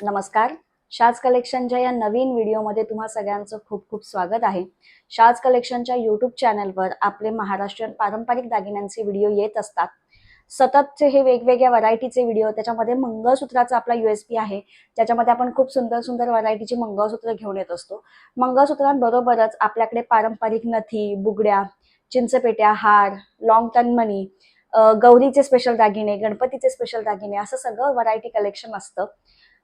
नमस्कार. शाज कलेक्शनच्या या नवीन व्हिडिओमध्ये तुम्हा सगळ्यांचं खूप खूप स्वागत आहे. शाज कलेक्शनच्या यूट्यूब चॅनलवर आपले महाराष्ट्रीयन पारंपरिक दागिन्यांचे व्हिडिओ येत असतात. सततचे हे वेगवेगळ्या व्हरायटीचे व्हिडिओ त्याच्यामध्ये मंगळसूत्राचा आपला युएसपी आहे. ज्याच्यामध्ये आपण खूप सुंदर सुंदर व्हरायटीची मंगळसूत्र घेऊन येत असतो. मंगळसूत्रांबरोबरच आपल्याकडे पारंपरिक नथी बुगड्या चिंचपेट्या हार लॉंग टन मनी गौरीचे स्पेशल दागिने गणपतीचे स्पेशल दागिने असं सगळं व्हरायटी कलेक्शन असतं.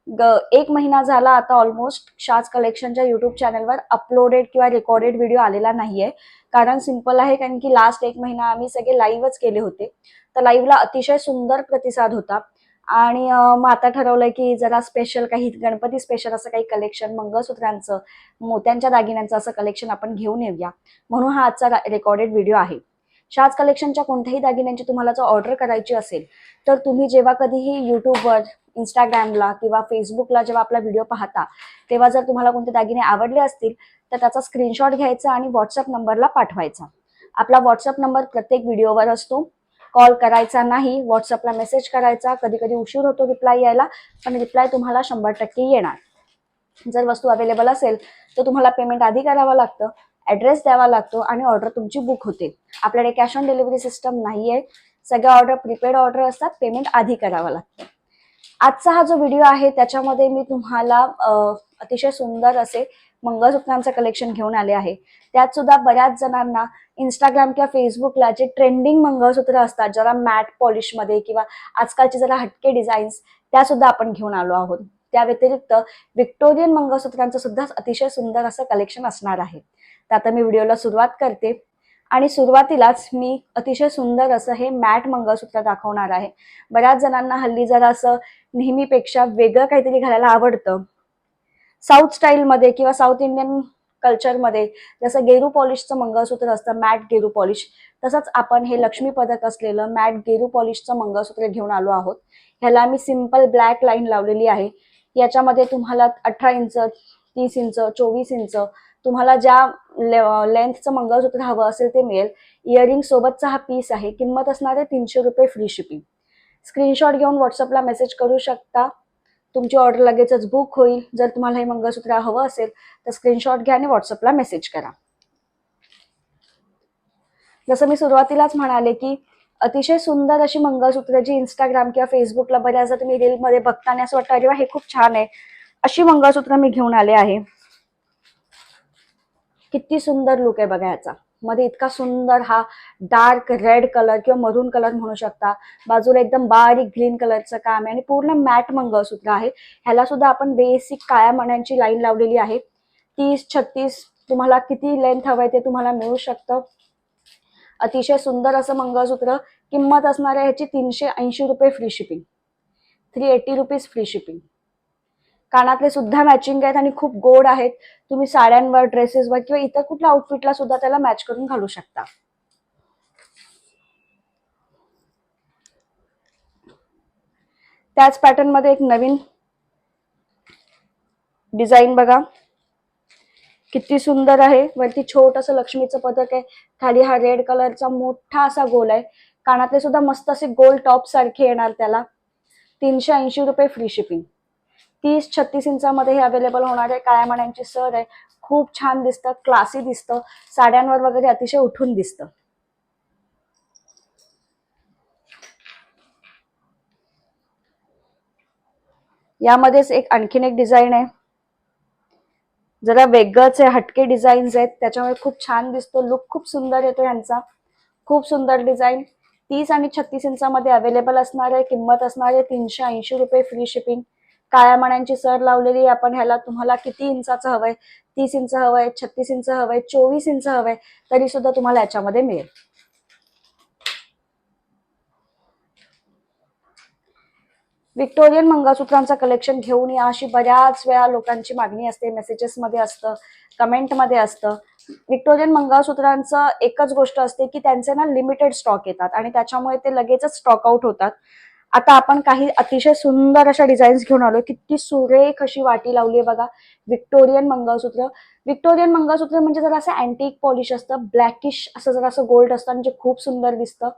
एक महिना झाला आता ऑलमोस्ट शाज कलेक्शनच्या युट्यूब चॅनलवर अपलोडेड किंवा रेकॉर्डेड व्हिडिओ आलेला नाहीये. कारण सिंपल आहे कारण की लास्ट एक महिना आम्ही सगळे लाईव्हच केले होते. तर लाईव्हला अतिशय सुंदर प्रतिसाद होता. आणि मग आता ठरवलंय की जरा स्पेशल काही गणपती स्पेशल असं काही कलेक्शन मंगळसूत्रांचं मोत्यांच्या दागिन्यांचं असं कलेक्शन आपण घेऊन येऊया. म्हणून हा आजचा रेकॉर्डेड व्हिडिओ आहे. शाज कलेक्शनच्या कोणत्याही दागिन्यांची तुम्हाला जर ऑर्डर करायची असेल तर तुम्ही जेव्हा कधीही युट्यूबवर इंस्टाग्रामला किंवा फेसबुकला जेव्हा आपला व्हिडिओ पाहता तेव्हा जर तुम्हाला कोणते दागिने आवडले असतील तर त्याचा स्क्रीनशॉट घ्यायचा आणि व्हॉट्सअप नंबरला पाठवायचा. आपला व्हॉट्सअप नंबर प्रत्येक व्हिडिओवर असतो. कॉल करायचा नाही व्हॉट्सअपला मेसेज करायचा कधी कधी उशीर होतो रिप्लाय यायला पण रिप्लाय तुम्हाला शंभर टक्के येणार. जर वस्तू अवेलेबल असेल तर तुम्हाला पेमेंट आधी करावं लागतं. ॲड्रेस द्यावा लागतो आणि ऑर्डर तुमची बुक होते. आपल्याकडे कॅश ऑन डिलिव्हरी सिस्टम नाही आहे सगळ्या ऑर्डर प्रिपेड ऑर्डर असतात पेमेंट आधी करावं लागतं. आजचा हा जो व्हिडिओ आहे त्याच्यामध्ये मी तुम्हाला अतिशय सुंदर असे मंगळसूत्रांचं कलेक्शन घेऊन आले आहे. त्यात सुद्धा बऱ्याच जणांना इंस्टाग्राम किंवा फेसबुकला जे ट्रेंडिंग मंगळसूत्र असतात जरा मॅट पॉलिशमध्ये किंवा आजकालचे जरा हटके डिझाईन्स त्या सुद्धा आपण घेऊन आलो आहोत. त्या व्यतिरिक्त विक्टोरियन मंगळसूत्रांचं सुद्धा अतिशय सुंदर असं कलेक्शन असणार आहे. तर आता मी व्हिडिओला सुरुवात करते. आणि सुरुवातीलाच मी अतिशय सुंदर असं हे मॅट मंगळसूत्र दाखवणार आहे. बऱ्याच जणांना हल्ली जरा असं नेहमीपेक्षा वेगळं काहीतरी घालायला आवडतं. साऊथ स्टाईलमध्ये किंवा साऊथ इंडियन कल्चरमध्ये जसं गेरू पॉलिशचं मंगळसूत्र असतं मॅट गेरू पॉलिश. तसंच आपण हे लक्ष्मी पदक असलेलं मॅट गेरू पॉलिशचं मंगळसूत्र घेऊन आलो आहोत. ह्याला मी सिंपल ब्लॅक लाईन लावलेली आहे. याच्यामध्ये तुम्हाला अठरा इंच तीस इंच चोवीस इंच तुम्हाला ज्या लेंथचं मंगळसूत्र हवं असेल ते मिळेल. इयरिंग सोबतचा हा पीस आहे. किंमत असणार आहे तीनशे रुपये फ्री शिपिंग स्क्रीनशॉट घेऊन व्हॉट्सअपला मेसेज करू शकता. तुमची ऑर्डर लगेचच बुक होईल. जर तुम्हाला हे मंगळसूत्र हवं असेल तर स्क्रीनशॉट घ्या आणि व्हॉट्सअपला मेसेज करा. जसं मी सुरुवातीलाच म्हणाले की अतिशय सुंदर अशी मंगळसूत्र जी इंस्टाग्राम किंवा फेसबुकला बऱ्याचदा तुम्ही रीलमध्ये बघताना असं वाटतं अरे वा हे खूप छान आहे. अशी मंगळसूत्र मी घेऊन आले आहे. किती सुंदर लुक आहे बघा याचा. मध्ये इतका सुंदर हा डार्क रेड कलर किंवा मरून कलर म्हणू शकता. बाजूला एकदम बारीक ग्रीन कलरचं काम आहे आणि पूर्ण मॅट मंगळसूत्र आहे. ह्याला सुद्धा आपण बेसिक काळ्या मण्यांची लाईन लावलेली आहे. तीस छत्तीस तुम्हाला किती लेंथ आहे ते तुम्हाला मिळू शकतं. अतिशय सुंदर असं मंगळसूत्र किंमत असणार आहे ह्याची तीनशे ऐंशी रुपये free shipping three eighty rupees free shipping कानातले सुद्धा मॅचिंग आहेत आणि खूप गोड आहेत. तुम्ही साड्यांवर ड्रेसेसवर किंवा इतर कुठल्या आउटफिटला सुद्धा त्याला मॅच करून घालू शकता. त्याच पॅटर्नमध्ये एक नवीन डिझाईन बघा. किती सुंदर आहे. वरती छोटस लक्ष्मीचं पदक आहे. खाली हा रेड कलरचा मोठा असा गोल आहे. कानातले सुद्धा मस्त असे गोल टॉप सारखे येणार त्याला. तीनशे ऐंशी रुपये फ्री शिपिंग तीस छत्तीस इंचामध्ये हे अवेलेबल होणार आहे. काळ्या मण्यांची सर आहे. खूप छान दिसतं क्लासी दिसतं. साड्यांवर वगैरे अतिशय उठून दिसतं. यामध्येच एक आणखीन एक डिझाईन आहे. जरा वेगळंच आहे. हटके डिझाईन्स आहेत. त्याच्यामुळे खूप छान दिसतो. लुक खूप सुंदर येतो यांचा. खूप सुंदर डिझाईन तीस आणि छत्तीस इंचामध्ये अवेलेबल असणार आहे. किंमत असणार आहे तीनशे ऐंशी रुपये फ्री शिपिंग काळ्या मण्यांची सर लावलेली आपण ह्याला तुम्हाला किती इंचाचं हवंय? तीस इंच हवंय छत्तीस इंच हवंय चोवीस इंच हवंय तरी सुद्धा तुम्हाला याच्यामध्ये मिळेल. विक्टोरियन मंगळसूत्रांचं कलेक्शन घेऊन या अशी बऱ्याच वेळा लोकांची मागणी असते मेसेजेसमध्ये असतं कमेंटमध्ये असतं. विक्टोरियन मंगळसूत्रांचं एकच गोष्ट असते की त्यांचे ना लिमिटेड स्टॉक येतात आणि त्याच्यामुळे ते लगेचच स्टॉक आउट होतात. आता आपण काही अतिशय सुंदर अशा डिझाईन्स घेऊन आलो किती सुरेख अशी वाटी लावली आहे बघा. विक्टोरियन मंगळसूत्र. विक्टोरियन मंगळसूत्र म्हणजे जरा असं अँटिक पॉलिश असतं. ब्लॅकिश असं जरा असं गोल्ड असतं आणि जे खूप सुंदर दिसतं.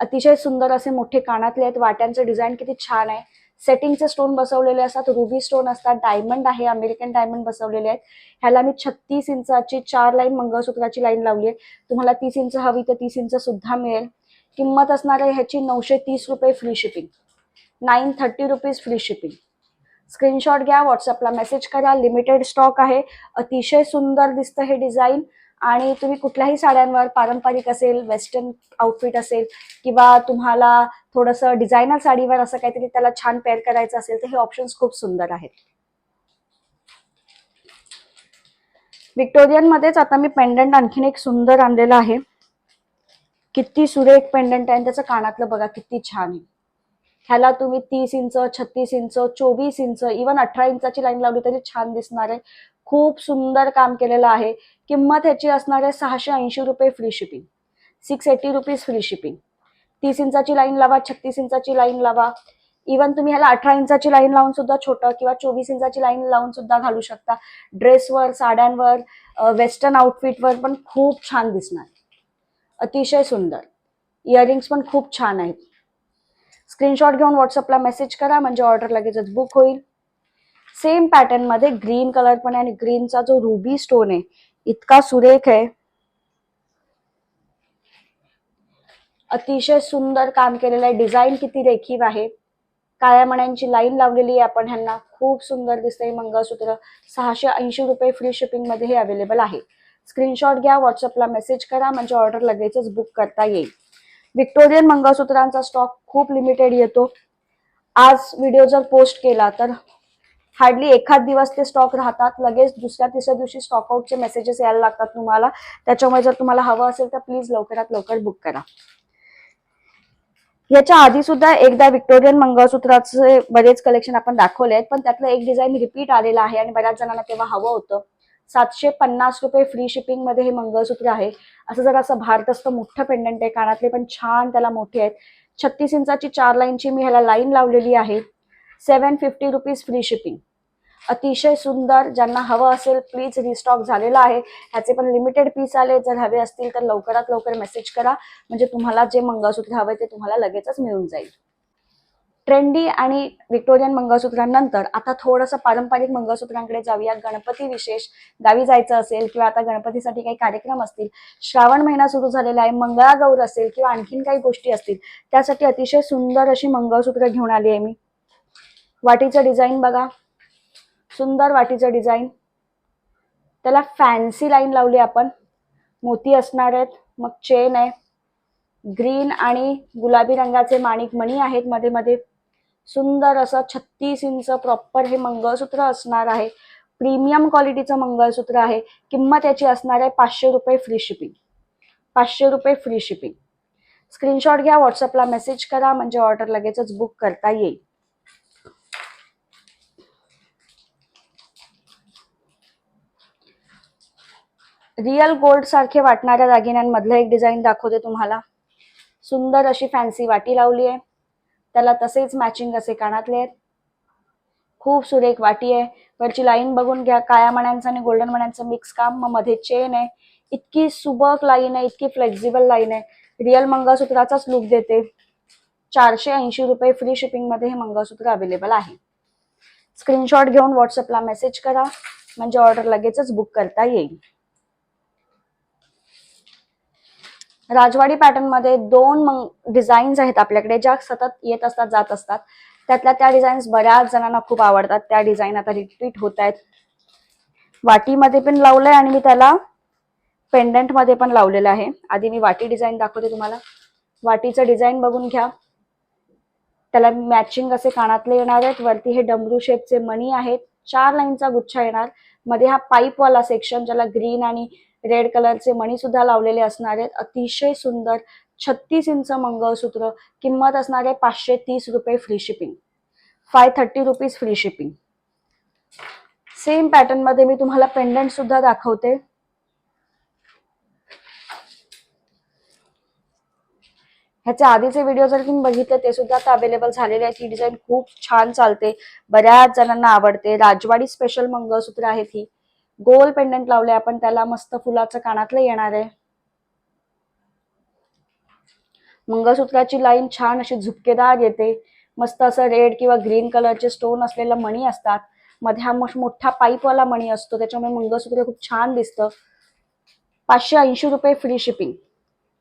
अतिशय सुंदर असे मोठे कानातले आहेत. वाट्यांचं डिझाईन किती छान आहे. सेटिंगचे स्टोन बसवलेले असतात. रुबी स्टोन असतात. डायमंड आहे. अमेरिकन डायमंड बसवलेले आहेत. ह्याला मी छत्तीस इंचाची चार लाईन मंगळसूत्राची लाईन लावली आहे. तुम्हाला तीस इंच हवी तर तीस इंच सुद्धा मिळेल. किंमत असणार आहे ह्याची नऊशे तीस रुपये free shipping nine thirty rupees free shipping screenshot घ्या व्हॉट्सअपला मेसेज करा. लिमिटेड स्टॉक आहे. अतिशय सुंदर दिसतं हे डिझाईन आणि तुम्ही कुठल्याही साड्यांवर पारंपरिक असेल वेस्टर्न आउटफिट असेल किंवा तुम्हाला थोडंसं डिझायनर साडीवर असं काहीतरी त्याला छान पेअर करायचं असेल तर हे ऑप्शन्स खूप सुंदर आहेत. विक्टोरियन मध्येच आता मी पेंडंट आणखीन एक सुंदर आणलेलं आहे. किती सुरेख पेंडंट आहे आणि त्याचं कानातलं बघा किती छान आहे. ह्याला तुम्ही तीस इंच छत्तीस इंच चोवीस इंच इवन अठरा इंचाची लाईन लावली तरी छान दिसणार आहे. खूप सुंदर काम केलेलं आहे. किंमत ह्याची असणार आहे सहाशे ऐंशी रुपये free shipping six eighty rupees free shipping तीस इंचाची लाईन लावा छत्तीस इंचाची लाईन लावा. इवन तुम्ही ह्याला अठरा इंचाची लाईन लावून सुद्धा छोटं किंवा चोवीस इंचाची लाईन लावून सुद्धा घालू शकता. ड्रेसवर साड्यांवर वेस्टर्न आउटफिटवर पण खूप छान दिसणार. अतिशय सुंदर. इयरिंग्स पण खूप छान आहेत. स्क्रीनशॉट घेऊन व्हॉट्सअपला मेसेज करा म्हणजे ऑर्डर लगेचच बुक होईल. सेम पॅटर्नमध्ये ग्रीन कलर पण आहे आणि ग्रीनचा जो रुबी स्टोन आहे इतका सुरेख आहे. अतिशय सुंदर काम केलेलं आहे. डिझाईन किती रेखीव आहे. काळ्या मण्यांची लाईन लावलेली आहे आपण ह्यांना. खूप सुंदर दिसतंय मंगळसूत्र. सहाशे ऐंशी रुपये फ्री शिपिंगमध्ये हे अवेलेबल आहे. स्क्रीनशॉट घ्या व्हॉट्सअपला मेसेज करा म्हणजे ऑर्डर लगेचच बुक करता येईल. विक्टोरियन मंगळसूत्रांचा स्टॉक खूप लिमिटेड येतो. आज व्हिडिओ जर पोस्ट केला तर हार्डली एखाद दिवस ते स्टॉक राहतात. लगेच दुसऱ्या तिसऱ्या दिवशी स्टॉकआउटचे मेसेजेस यायला लागतात तुम्हाला. त्याच्यामुळे जर तुम्हाला हवं असेल तर प्लीज लवकरात लवकर बुक करा. याच्या आधी सुद्धा एकदा विक्टोरियन मंगळसूत्राचे बरेच कलेक्शन आपण दाखवले आहेत पण त्यातलं एक डिझाईन रिपीट आलेलं आहे आणि बऱ्याच जणांना तेव्हा हवं होतं. सातशे पन्नास रुपये फ्री शिपिंगमध्ये हे मंगळसूत्र आहे. असं जर असं भारतस्थ मोठं पेंडंट आहे. कानातले पण छान त्याला मोठे आहेत. छत्तीस इंचाची चार लाईनची मी ह्याला लाईन लावलेली आहे. Seven fifty rupees free shipping अतिशय सुंदर ज्यांना हवं असेल प्लीज रिस्टॉक झालेला आहे. ह्याचे पण लिमिटेड पीस आले जर हवे असतील तर लवकरात लवकर मेसेज करा. म्हणजे तुम्हाला जे मंगळसूत्र हवं ते तुम्हाला लगेचच मिळून जाईल. ट्रेंडी आणि विक्टोरियन मंगळसूत्रांनंतर आता थोडंसं पारंपरिक मंगळसूत्रांकडे जाऊया. गणपती विशेष गावी जायचं असेल किंवा आता गणपतीसाठी काही कार्यक्रम असतील श्रावण महिना सुरू झालेला आहे मंगळागौर असेल किंवा आणखीन काही गोष्टी असतील त्यासाठी अतिशय सुंदर अशी मंगळसूत्र घेऊन आली आहे मी. वाटीचं डिझाईन बघा. सुंदर वाटीचं डिझाईन. त्याला फॅन्सी लाईन लावली आपण. मोती असणार आहेत मग चेन आहे. ग्रीन आणि गुलाबी रंगाचे माणिक मणी आहेत मध्ये मध्ये. सुंदर असं छत्तीस इंच प्रॉपर हे मंगळसूत्र असणार आहे. प्रीमियम क्वालिटीचं मंगळसूत्र आहे. किंमत याची असणार आहे पाचशे रुपये फ्री शिपिंग पाचशे रुपये फ्री शिपिंग स्क्रीनशॉट घ्या व्हॉट्सअपला मेसेज करा म्हणजे ऑर्डर लगेचच बुक करता येईल. रिअल गोल्ड सारखे वाटणाऱ्या दागिन्यांमधलं एक डिझाईन दाखवते तुम्हाला. सुंदर अशी फॅन्सी वाटी लावली आहे. त्याला तसेच मॅचिंग असे कानातले आहेत. खूप सुरेख वाटी आहे. वरची लाईन बघून घ्या. काळ्या मण्यांचं आणि गोल्डन मण्यांचं मिक्स काम. मग मध्ये चेन आहे. इतकी सुबक लाईन आहे. इतकी फ्लेक्झिबल लाईन आहे. रिअल मंगळसूत्राचाच लुक देते. चारशे ऐंशी रुपये फ्री शिपिंगमध्ये हे मंगळसूत्र अवेलेबल आहे. स्क्रीनशॉट घेऊन व्हॉट्सअपला मेसेज करा. म्हणजे ऑर्डर लगेचच बुक करता येईल. राजवाडी पॅटर्नमध्ये दोन मग डिझाईन्स आहेत आपल्याकडे ज्या सतत येत असतात जात असतात. त्यातल्या त्या डिझाईन्स बऱ्याच जणांना खूप आवडतात. त्या डिझाईन आता रिट्रीट होत आहेत. वाटीमध्ये पण लावलंय आणि मी त्याला पेंडंटमध्ये पण लावलेलं आहे. आधी मी वाटी डिझाईन दाखवते तुम्हाला. वाटीचं डिझाईन बघून घ्या. त्याला मॅचिंग असे कानातले येणार आहेत. वरती हे डमरू शेपचे मणी आहेत. चार लाईनचा गुच्छा येणार. मध्ये हा पाईपवाला सेक्शन ज्याला ग्रीन आणि रेड कलरचे मणी सुद्धा लावलेले असणार आहेत अतिशय सुंदर छत्तीस इंच मंगळसूत्र किंमत असणार आहे पाचशे तीस रुपये free shipping five thirty rupees free shipping same पॅटर्नमध्ये मी तुम्हाला पेंडंट सुद्धा दाखवते. ह्याचे आधीचे व्हिडिओ जर तुम्ही बघितले ते सुद्धा आता अवेलेबल झालेले आहेत. ही डिझाईन खूप छान चालते. बऱ्याच जणांना आवडते. राजवाडी स्पेशल मंगळसूत्र आहेत ही. गोल पेंडंट लावले आपण त्याला मस्त फुलाचं कानातलं येणार आहे. मंगळसूत्राची लाईन छान अशी झुपकेदार येते. मस्त असं रेड किंवा ग्रीन कलरचे स्टोन असलेला मणी असतात. मध्ये हा मोठा पाईपवाला मणी असतो त्याच्यामुळे मंगळसूत्र खूप छान दिसतं. पाचशे ऐंशी रुपये फ्री शिपिंग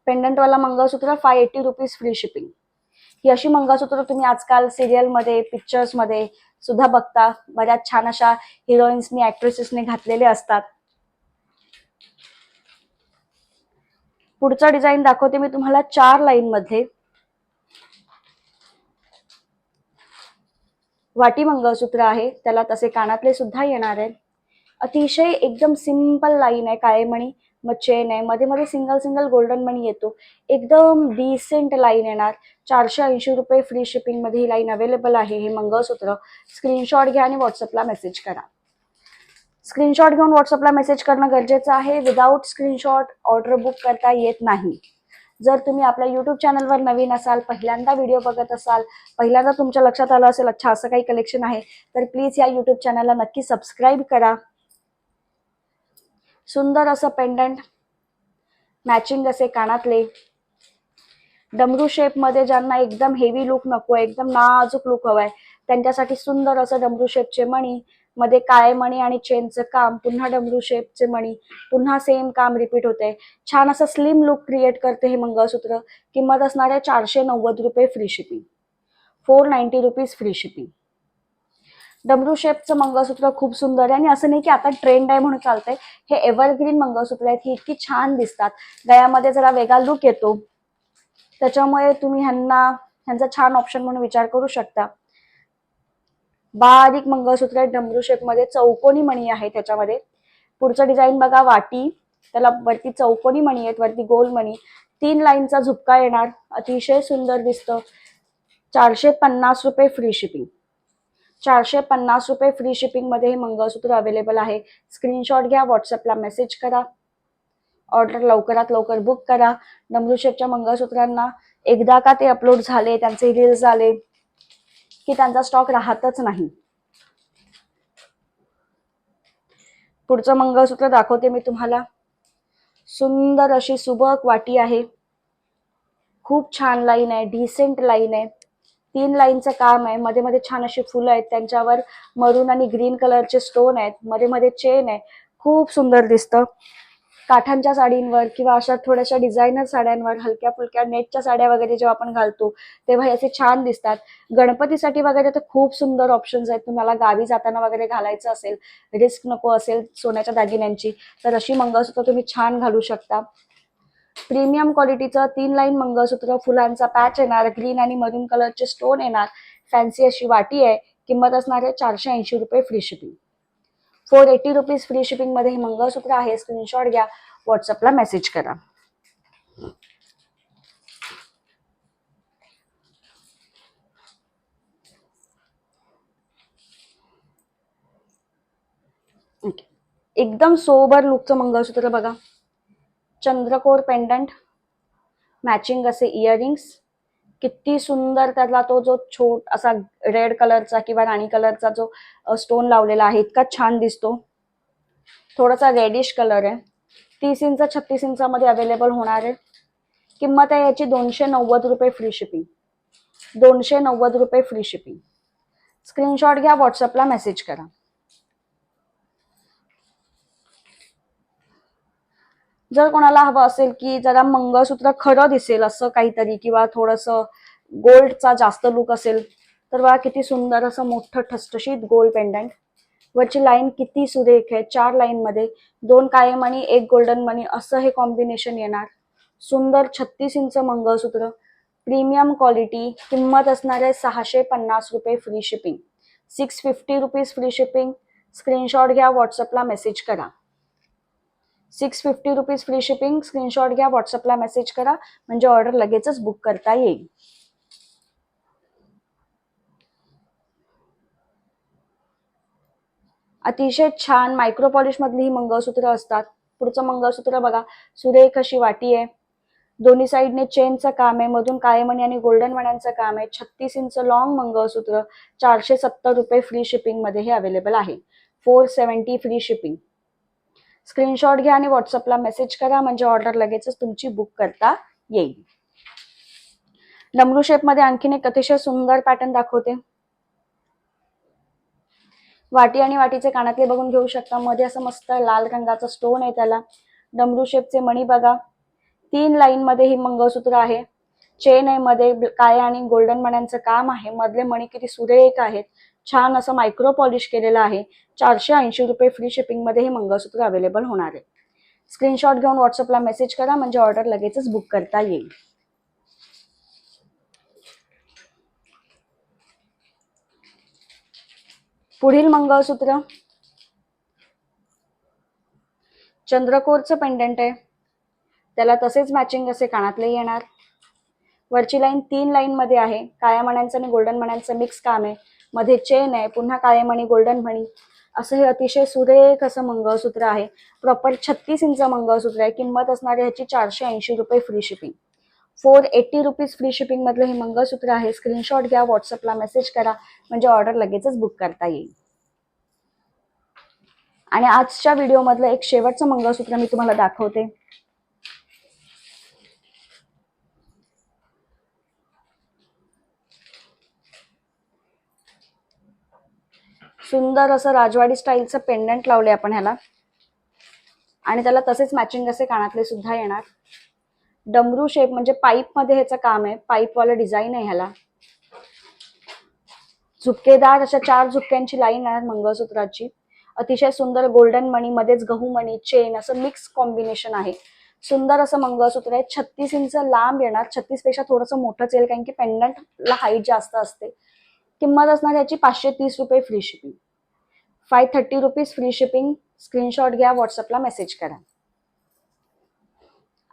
पेंडंटवाला मंगळसूत्र five eighty rupees free shipping ही अशी मंगळसूत्र तुम्ही आजकाल सिरियलमध्ये पिक्चर्समध्ये सुद्धा बघता. बऱ्याच छान अशा हिरोईन्सनी ऍक्ट्रेसेसने घातलेले असतात. पुढचा डिझाईन दाखवते मी तुम्हाला चार लाईन मध्ये. वाटी मंगळसूत्र आहे. त्याला तसे कानातले सुद्धा येणार आहेत. अतिशय एकदम सिंपल लाईन आहे काळेमणी मग चेन आहे. मध्ये मध्ये सिंगल सिंगल गोल्डन मनी येतो. एकदम डिसेंट लाईन येणार. चारशे ऐंशी रुपये फ्री शिपिंगमध्ये ही लाईन अवेलेबल आहे. हे मंगळसूत्र. स्क्रीनशॉट घ्या आणि व्हॉट्सअपला मेसेज करा. स्क्रीनशॉट घेऊन व्हॉट्सअपला मेसेज करणं गरजेचं आहे. विदाऊट स्क्रीनशॉट ऑर्डर बुक करता येत नाही. जर तुम्ही आपल्या युट्यूब चॅनलवर नवीन असाल पहिल्यांदा व्हिडिओ बघत असाल पहिल्यांदा तुमच्या लक्षात आलं असेल अच्छा असं काही कलेक्शन आहे तर प्लीज या युट्यूब चॅनलला नक्की सबस्क्राईब करा. सुंदर असं पेंडंट मॅचिंग असे कानातले. डमरू शेपमध्ये ज्यांना एकदम हेवी लुक नको एकदम नाजूक लुक हवाय त्यांच्यासाठी सुंदर असं डमरू शेपचे मणी मध्ये काळे मणी आणि चेनचं काम पुन्हा डमरू शेपचे मणी पुन्हा सेम काम रिपीट होते छान असं स्लिम लुक क्रिएट करते हे मंगळसूत्र. किंमत असणार आहे चारशे नव्वद रुपये free shipping four ninety rupees free shipping डमरू शेपचं मंगळसूत्र खूप सुंदर आहे. आणि असं नाही की आता ट्रेंड आहे म्हणून चालतंय. हे एव्हरग्रीन मंगळसूत्र आहेत. ही इतकी छान दिसतात. गळ्यामध्ये जरा वेगळा लुक येतो. त्याच्यामुळे तुम्ही ह्यांना ह्यांचा छान ऑप्शन म्हणून विचार करू शकता. बारीक मंगळसूत्र आहे डमरू शेपमध्ये. चौकोनी मणी आहे त्याच्यामध्ये. पुढचं डिझाईन बघा वाटी. त्याला वरती चौकोनी मणी आहेत. वरती गोल मणी. तीन लाईनचा झुपका येणार. अतिशय सुंदर दिसतं. चारशे पन्नास रुपये फ्री शिपिंग चारशे पन्नास रुपये फ्री शिपिंगमध्ये हे मंगळसूत्र अवेलेबल आहे. स्क्रीनशॉट घ्या व्हॉट्सअपला मेसेज करा. ऑर्डर लवकरात लवकर बुक करा. डमरूशेपच्या मंगळसूत्रांना एकदा का ते अपलोड झाले त्यांचे रील्स झाले की त्यांचा स्टॉक राहतच नाही. पुढचं मंगळसूत्र दाखवते मी तुम्हाला. सुंदर अशी सुबक वाटी आहे. खूप छान लाईन आहे डिसेंट लाईन आहे. तीन लाईनचं काम आहे. मध्ये मध्ये छान अशी फुलं आहेत. त्यांच्यावर मरून आणि ग्रीन कलरचे स्टोन आहेत. मध्ये मध्ये चेन आहे. खूप सुंदर दिसतं. काठांच्या साडींवर किंवा अशा थोड्याशा डिझायनर साड्यांवर हलक्या फुलक्या नेटच्या साड्या वगैरे जेव्हा आपण घालतो तेव्हा असे छान दिसतात. गणपतीसाठी वगैरे तर खूप सुंदर ऑप्शन्स आहेत. तुम्हाला गावी जाताना वगैरे घालायचं असेल रिस्क नको असेल सोन्याच्या दागिन्यांची तर अशी मंगळसूत्र तुम्ही छान घालू शकता. प्रीमियम क्वालिटीचं तीन लाईन मंगळसूत्र फुलांचा पॅच येणार ग्रीन आणि मरून कलरचे स्टोन येणार फॅन्सी अशी वाटी आहे किंमत असणार आहे चारशे ऐंशी रुपये free shipping four eighty rupees free शिपिंगमध्ये हे मंगळसूत्र आहे स्क्रीनशॉट घ्या व्हॉट्सअपला मेसेज करा. एकदम सोबर लुकचं मंगळसूत्र बघा. चंद्रकोर पेंडंट मॅचिंग असे इयरिंग्स किती सुंदर त्याला तो जो छोट असा रेड कलरचा किंवा राणी कलरचा जो स्टोन लावलेला आहे इतका छान दिसतो. थोडासा रेडिश कलर आहे. तीस इंच छत्तीस इंचामध्ये अवेलेबल होणार आहे. किंमत आहे याची दोनशे नव्वद रुपये फ्री शिपिंग दोनशे नव्वद रुपये फ्री शिपिंग स्क्रीनशॉट घ्या व्हॉट्सअपला मेसेज करा. जर कोणाला हवं असेल की जरा मंगळसूत्र खरं दिसेल असं काहीतरी किंवा थोडंसं गोल्डचा जास्त लुक असेल तर बघा किती सुंदर असं मोठं ठसठशीत गोल्ड पेंडंट वरची लाईन किती सुरेख आहे. चार लाईन मध्ये दोन काळे मणी एक गोल्डन मणी असं हे कॉम्बिनेशन येणार. सुंदर छत्तीस इंच मंगळसूत्र प्रीमियम क्वालिटी किंमत असणारे सहाशे पन्नास रुपये free shipping six fifty rupees free shipping screenshot घ्या व्हॉट्सअपला मेसेज करा. Six fifty rupees free shipping screenshot घ्या व्हॉट्सअपला मेसेज करा म्हणजे ऑर्डर लगेचच बुक करता येईल. अतिशय छान मायक्रो पॉलिश मधली ही मंगळसूत्र असतात. पुढचं मंगळसूत्र बघा. सुरेख अशी वाटी आहे. दोन्ही साईडने चेनचं काम आहे. मधून काळेमणी आणि गोल्डन मण्यांचं काम आहे. छत्तीस इंच लॉंग मंगळसूत्र चारशे सत्तर रुपये फ्री शिपिंगमध्ये हे अवेलेबल आहे. Four seventy free shipping screenshot घ्या आणि व्हॉट्सअपला मेसेज करा म्हणजे ऑर्डर लगेचच तुमची बुक करता येईल. डमरू शेपमध्ये आणखीन एक अतिशय सुंदर पॅटर्न दाखवते. वाटी आणि वाटीचे कानातले बघून घेऊ शकता. मध्ये असं मस्त लाल रंगाचा स्टोन आहे त्याला. डमरू शेपचे मणी बघा. तीन लाईन मध्ये ही मंगळसूत्र आहे. चेन आहे मध्ये काय आणि गोल्डन मण्यांचं काम आहे. मधले मणी किती सुरेख आहेत. छान असं मायक्रो पॉलिश केलेलं आहे. चारशे ऐंशी रुपये फ्री शिपिंगमध्ये हे मंगळसूत्र अवेलेबल होणार आहे. स्क्रीनशॉट घेऊन व्हॉट्सअपला मेसेज करा म्हणजे ऑर्डर लगेचच बुक करता येईल. पुढील मंगळसूत्र. चंद्रकोरचं पेंडंट आहे. त्याला तसेच मॅचिंग असे कानातले येणार. वरची लाईन तीन लाईनमध्ये आहे. काळ्या मण्यांचं आणि गोल्डन मण्यांचं मिक्स काम आहे. मध्ये चेन आहे. पुन्हा काळे मणी गोल्डन मणी. असं हे अतिशय सुरेख असं मंगळसूत्र आहे. प्रॉपर छत्तीस इंच मंगळसूत्र आहे. किंमत असणारी ह्याची चारशे ऐंशी रुपये free shipping four eighty rupees free shipping मधलं हे मंगळसूत्र आहे. स्क्रीनशॉट घ्या व्हॉट्सअपला मेसेज करा. म्हणजे ऑर्डर लगेचच बुक करता येईल. आणि आजच्या व्हिडिओमधलं एक शेवटचं मंगळसूत्र मी तुम्हाला दाखवते. सुंदर असं राजवाडी स्टाईलचं पेंडंट लावले आपण ह्याला. आणि त्याला तसेच मॅचिंग असे कानातले सुद्धा येणार. डमरू शेप म्हणजे पाईपमध्ये ह्याचं काम आहे. पाईपवालं डिझाईन आहे ह्याला. झुपकेदार अशा चार झुपक्यांची लाईन येणार मंगळसूत्राची. अतिशय सुंदर गोल्डन मणी मध्येच गहू मणी चेन असं मिक्स कॉम्बिनेशन आहे. सुंदर असं मंगळसूत्र आहे. छत्तीस इंच लांब येणार. छत्तीसपेक्षा थोडंसं मोठंच येईल कारण की पेंडंटला हाईट जास्त असते. किंमत असणार याची पाचशे तीस रुपये free shipping five thirty rupees free shipping screenshot घ्या व्हॉट्सअपला मेसेज करा.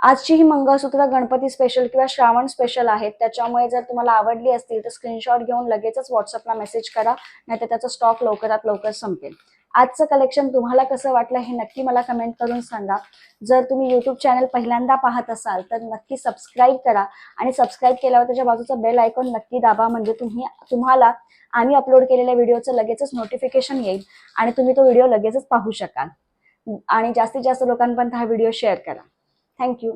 आजची ही मंगळसूत्र गणपती स्पेशल किंवा श्रावण स्पेशल आहेत त्याच्यामुळे जर तुम्हाला आवडली असतील तर स्क्रीनशॉट घेऊन लगेचच व्हॉट्सअपला मेसेज करा नाहीतर त्याचा स्टॉक लवकरात लवकर संपेल. आजचं कलेक्शन तुम्हाला कसं वाटलं हे नक्की मला कमेंट करून सांगा. जर तुम्ही यूट्यूब चॅनल पहिल्यांदा पाहत असाल तर नक्की सबस्क्राईब करा आणि सबस्क्राईब केल्यावर त्याच्या बाजूचा बेल आयकॉन नक्की दाबा म्हणजे तुम्ही तुम्हाला आम्ही अपलोड केलेल्या व्हिडिओचं लगेचच नोटिफिकेशन येईल आणि तुम्ही तो व्हिडिओ लगेचच पाहू शकाल. आणि जास्तीत जास्त लोकांपर्यंत हा व्हिडिओ शेअर करा. थँक्यू